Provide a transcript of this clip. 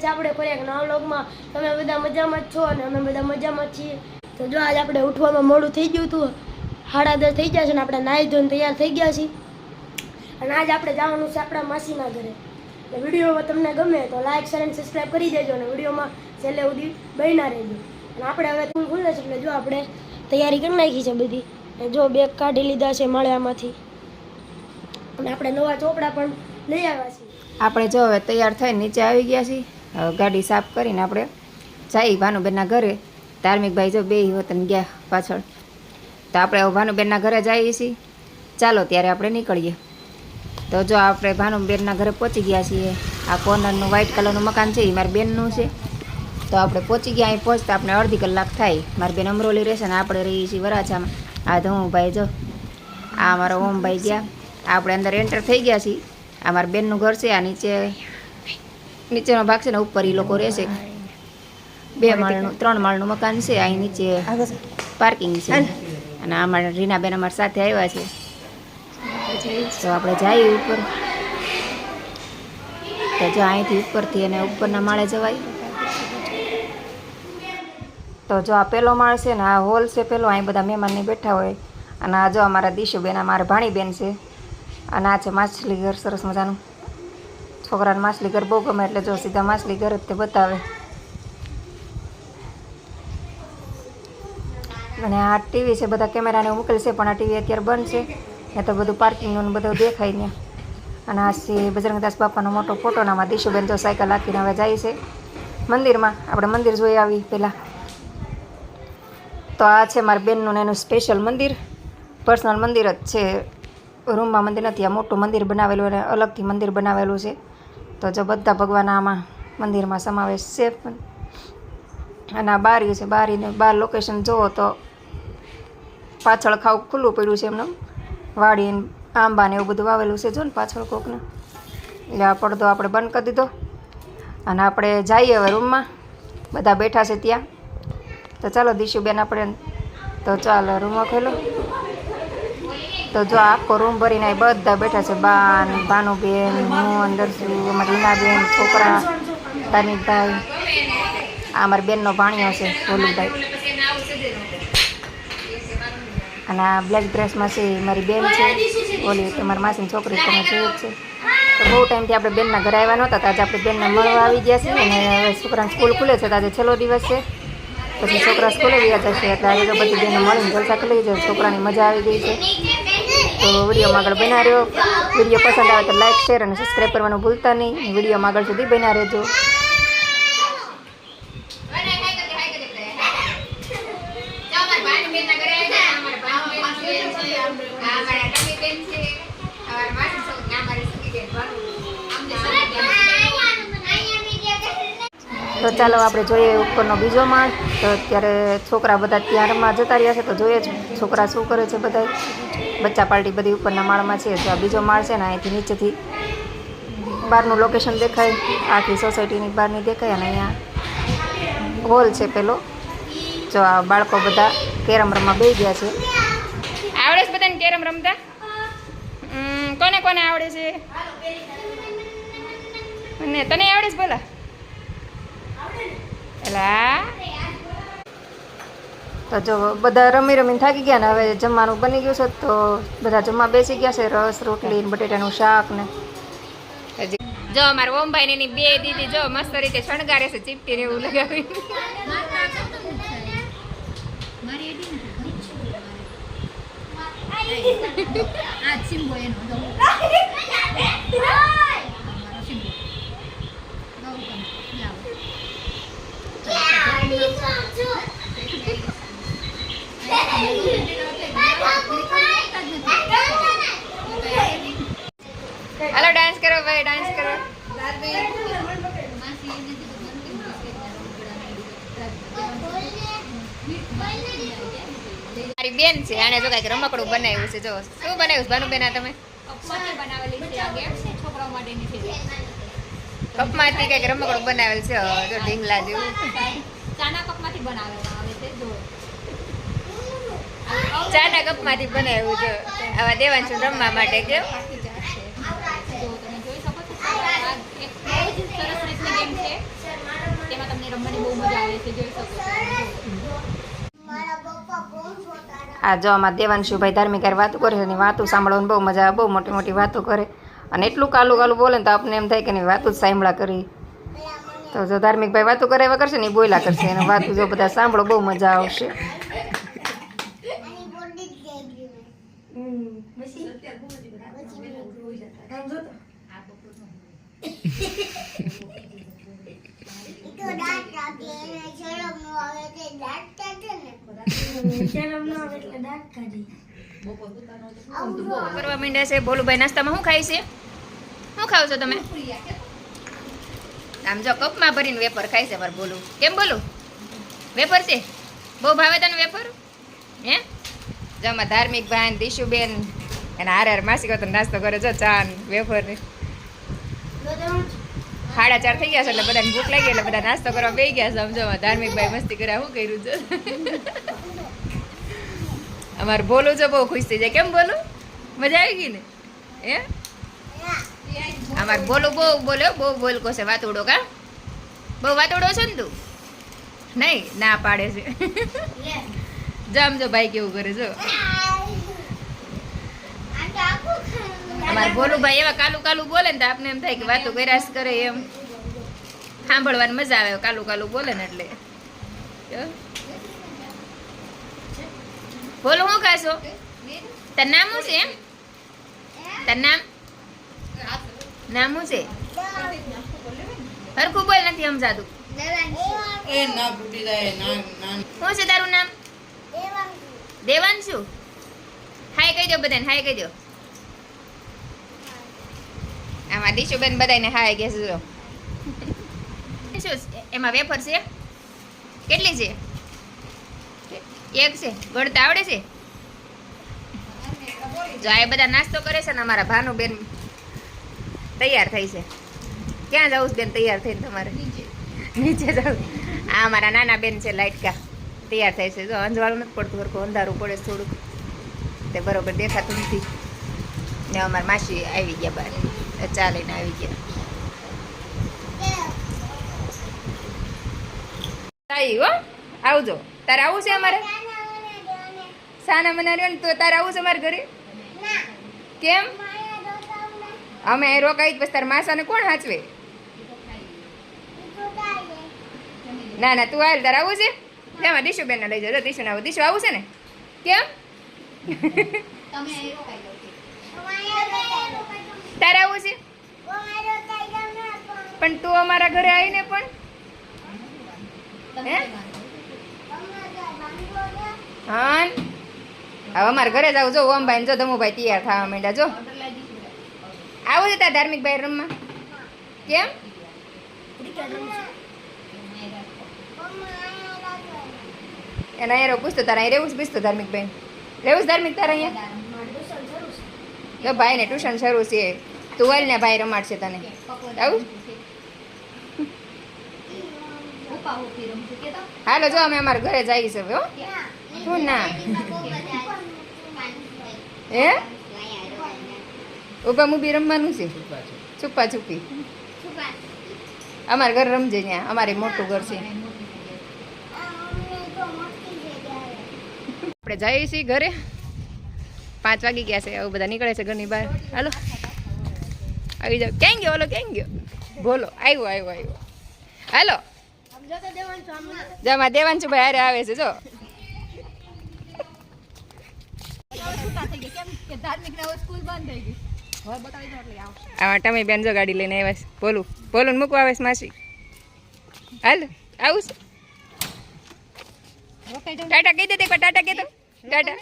છે આપણે ફરી એક નવા વ્લોગમાં. તમે બધા મજામાં જ છો અને અમે બધા મજામાં છીએ. તો જો આજ આપણે ઉઠવામાં મોડું થઈ ગયું હતું. સાડા દસ થઈ ગયા છે ને આપણે નાહી ધોઈને તૈયાર થઈ ગયા છીએ. અને આજ આપણે જવાનું છે આપણા માસીના ઘરે. એટલે વીડિયો તમને ગમે તો લાઇક શેર અને સબસ્ક્રાઈબ કરી દેજો અને વિડીયોમાં છેલ્લે સુધી બન્યા રહેજો. અને આપણે હવે તું ખુલ્લે છે એટલે જો આપણે તૈયારી કરી નાખી છે બધી. જો બેગ કાઢી લીધા છે મળ્યામાંથી. અને આપણે નવા ચોપડા પણ લઈ આવ્યા છીએ. આપણે જો હવે તૈયાર થઈ નીચે આવી ગયા છીએ. ગાડી સાફ કરીને આપણે જઈ ભાનુબેનના ઘરે. ધાર્મિકભાઈ જો બે વતન ગયા પાછળ. તો આપણે ભાનુબેનના ઘરે જઈએ છીએ. ચાલો ત્યારે આપણે નીકળીએ. તો જો આપણે ભાનુબેનના ઘરે પહોંચી ગયા છીએ. આ કોર્નરનું વ્હાઇટ કલરનું મકાન છે એ મારી બેનનું છે. તો આપણે પહોંચી ગયા, અહીં પહોંચતા આપણે અડધી કલાક થાય. મારી બેન અમરોલી રહેશે ને આપણે રહીએ છીએ વરાછામાં. આ ધમુભાઈ જો, આ અમારા ઓમભાઈ ગયા. આપણે અંદર એન્ટર થઈ ગયા છીએ. આ મારા બેનનું ઘર છે, આ નીચે નીચેનો ભાગ છે ને ઉપર એ લોકો રહેશે. બે માળનું ત્રણ માળનું મકાન છે અહીં નીચે પાર્કિંગ છે. અને અમારા રીનાબેન અમારા સાથે આવ્યા છે. તો આપણે જઈએ ઉપર. તો જો અહીંથી ઉપરથી અને ઉપરના માળે જવાય. તો જો આ પેલો માળ છે ને આ હોલ છે પેલો અહીં બધા મહેમાનની બેઠા હોય. અને આ જો અમારા દીશુબેન આ મારા ભાણીબેન છે. અને આ છે માછલી ઘર સરસ મજાનું. છોકરાને માછલી ઘર બહુ ગમે એટલે જો સીધા માછલી ઘર જ તે બતાવે. અને આ ટીવી છે, બધા કેમેરાને મૂકેલ છે, પણ આ ટીવી અત્યારે બંધ છે. ને તો બધું પાર્કિંગનું બધું દેખાય ને. અને આ છે બજરંગદાસ બાપાનો મોટો ફોટો નામાં દિશુબેન તો સાયકલ રાખીને હવે જાય છે મંદિરમાં. આપણે મંદિર જોઈ આવી પહેલાં. તો આ છે મારી બેનનું એનું સ્પેશિયલ મંદિર. પર્સનલ મંદિર જ છે. રૂમમાં મંદિર નથી, આ મોટું મંદિર બનાવેલું અને અલગથી મંદિર બનાવેલું છે. તો જો બધા ભગવાન આમાં મંદિરમાં સમાવેશ છે અને આ બારી છે, બારીને બાર લોકેશન જુઓ તો પાછળ ખાવ ખુલ્લું પડ્યું છે એમને વાડી આંબાને એવું બધું વાવેલું છે જો ને પાછળ કોકને. એટલે આ પડદો આપણે બંધ કરી દીધો. અને આપણે જઈએ હવે રૂમમાં બધા બેઠા છે ત્યાં. તો ચાલો દીશુબેન આપણે તો ચાલો રૂમમાં ખોલો તો જો આખો રૂમ ભરીને બધા બેઠા છે બા ભાનુબેન, હું અંદર છું અમારી રીનાબેન છોકરા તાનીભાઈ આ અમારી બેનનો ભાણિયો છે ભોલુભાઈ અને આ બ્લેક ડ્રેસમાં છે, મારી બેન છે, ઓલી તમારી માસીની છોકરી તમે જોયું જ છે. તો બહુ ટાઈમથી આપણે બેનના ઘરે આવ્યા નહોતા આજે આપણે બેનને મળવા આવી ગયા છીએ અને હવે છોકરાની સ્કૂલ ખુલે છે, તો આજે છેલ્લો દિવસ છે. પછી છોકરા સ્કૂલે ગયા જશે, એટલે આજે તો બધી બેનો મળીને જલસા કરી જાય છોકરાની મજા આવી ગઈ છે. તો વિડીયોમાં આગળ બના રહ્યો. વીડિયો પસંદ આવે તો લાઈક શેર અને સબસ્ક્રાઈબ કરવાનું ભૂલતા નહીં. વિડીયોમાં આગળ સુધી બના રહેજો. તો ચાલો આપણે જોઈએ ઉપરનો બીજો માળ. તો અત્યારે છોકરા બધા ત્યાં રમવા જતા રહ્યા છે, તો જોઈએ છોકરા શું કરે છે બધા બચ્ચા પાર્ટી બધી ઉપરના માળમાં છે તો આ બીજો માળ છે ને અહીંથી નીચેથી બહારનું લોકેશન દેખાય. આખી સોસાયટીની બહારની દેખાય અને અહીંયા હોલ છે પેલો. જો આ બાળકો બધા કેરમ રમવા બે ગયા છે. આવડે છે બધાને કેરમ રમતા? કોને કોને આવડે છે? અને તને આવડે છે બોલા એલા તો જો બધા રમી રમીને થાકી ગયા ને હવે જમવાનું બની ગયું છે તો બધા જમવા બેસી ગયા છે રસ રોટલી બટેટાનું શાક ને. જો અમારા ઓમભાઈ ને એની બે દીદી જો મસ્ત રીતે શણગારે છે ચીપટી ને એવું લગાવી હાલો ડાન્સ કરો ભાઈ ડાન્સ કરો મારી બેન છે આને જો કંઈક રમકડું બનાવ્યું છે જો. શું બનાવ્યું છે ભાનુબેન આ તમે? કપમાંથી કંઈક રમકડું બનાવેલ છે જો ઢીંગલા જેવું. ચાના કપમાંથી બનાવેલા આવે છે જો. ચાના કપમાંથી બનાવ્યું છે આવા દેવાંશુ રમવા માટે તમે છે તમને રમવાની બહુ મજા આવે છે જોઈ શકો છો. આ જો આમાં દેવાંશુભાઈ ધાર્મિક વાતો કરે છે એની વાતો સાંભળવાની બહુ મજા આવે, બહુ મોટી મોટી વાતો કરે. અને એટલું કાલું કાલું બોલે ને તો આપણને એમ થાય કે એની વાતો જ સાંભળા કરી. તો જો ધાર્મિકભાઈ વાતો કરે એવા કરશે ને એ બોલ્યા કરશે, એને વાતો જો બધા સાંભળો, બહુ મજા આવશે શરમ ન આવે એટલે દાંત કાઢી માંડ્યા છે ભોલુભાઈ નાસ્તામાં શું ખાય શું ખાવ છો તમે? આમ જો કપમાં ભરીને વેફર ખાય છે મારે બોલું કેમ બોલું? વેફર છે? બહુ ભાવે તને વેફર? હે? જમા ધાર્મિક ભાઈ દીશુબેન એના હારે હારે માસી તો નાસ્તો કરે, જો ચા વેફર ને. સાડા ચાર થઈ ગયા છે એટલે બધાને ભૂખ લાગી, એટલે બધા નાસ્તો કરવા બેસી ગયા સમજો ધાર્મિક ભાઈ મસ્તી કર્યા, શું કર્યું છે? અમારે બોલું છે બહુ ખુશ થઈ જાય. કેમ બોલું મજા આવી ગઈ ને? હે? અમારે બોલું બહુ બોલ્યો બહુ બોલકો છે વાતોડો કા? બહુ વાતોડો છે ને તું? નહીં, ના પાડે છે. જામ જો ભાઈ કેવું કરે જો અમારે બોલું ભાઈ એવા કાલું કાલું બોલે ને તો આપને એમ થાય કે વાતો કર્યા કરે એમ. સાંભળવાની મજા આવે, કાલું કાલું બોલે ને એટલે. જો. બોલું શું કહેશો? તાર નામ શું છે? એમ તાર નામ? નામ શું છે? હરખું બોલ નથી સમજાતું. એ ના જાય શું છે તારું નામ? દેવાંશુ. હાય કહી દો બધાને હાય કહી દો. આમાં દીશુબેન બધાને હાય કે શું? એમાં વેફર છે? કેટલી છે? એક છે ગળતા આવડે છે? જો આ બધા નાસ્તો કરે છે ને અમારા ભાનુબેન તૈયાર થઈ છે. ક્યાં જવું બેન તૈયાર થઈને તમારે? નીચે જવું આ અમારા નાના બેન છે લાઇટકા તૈયાર થાય છે. જો અંજવાળું નથી પડતું, હરખું અંધારું પડે થોડુંક. તે બરોબર દેખાતું નથી. ને અમારા માસી આવી ગયા બહાર. ચા લઈને આવી ગયા. આવજો. તારે આવું છે અમારે? સાના મના રહ્યો ને તો તારે આવું છે મારા ઘરે? કેમ? અમે એ રોકાઈ જ પછી તારા માસાને કોણ હાચવે? ના ના તું હાલ તારે આવું છે? એમાં દીશુ બેન લઈ જજો દીશુ આવું. દીશુ આવું છે ને? કેમ? તારે આવું છે? પણ. તું અમારા ઘરે આવીને પણ? હે? હા હવે અમારે ઘરે જ આવું જો ઓમભાઈ ભાઈ જો ધમુભાઈ તૈયાર થવા માંડ્યા જો. આવો છે ત્યાં ધાર્મિક ભાઈ રમવા. કેમ? એના અહીંયા પૂછતો તારા અહીં રહેવું જ પૂછતો ધાર્મિક ભાઈ? રહેવું ધાર્મિક તારા અહીંયા? ભાઈ ને ટ્યુશન શરૂ છે. તું વાલ ને ભાઈ રમાડશે તને. આવું? હાલો જો અમે અમારા ઘરે જઈએ છે હો. શું ના? હે? ઊભા મૂબી રમવાનું છે. છુપા છુપી. અમારે ઘર રમજે ત્યાં. અમારે મોટું ઘર છે. આપણે જઈએ છીએ ઘરે. પાંચ વાગી ગયા છે. આવું બધા નીકળે છે ઘરની બહાર. હાલો. આવી જાઓ. ક્યાં ગયો? ઓલો ક્યાં ગયો? બોલો. આવ્યો આવ્યો આવ્યો. હાલો. સમજો દેવાંશુ ભાઈ હારે આવે છે જો છૂટા થઈ ગયા કેમ કે ધાર્મિક ને સ્કૂલ બંધ થઈ ગઈ હવે બતાવી દો એટલે આવશે આમાં ટમી બેન જો ગાડી લઈને આવ્યા છે. બોલું. બોલું મૂકવા આવે છે માસી. હાલ આવું છે. ટાટા કહી દે ટાટા કહી દો. ટાટા.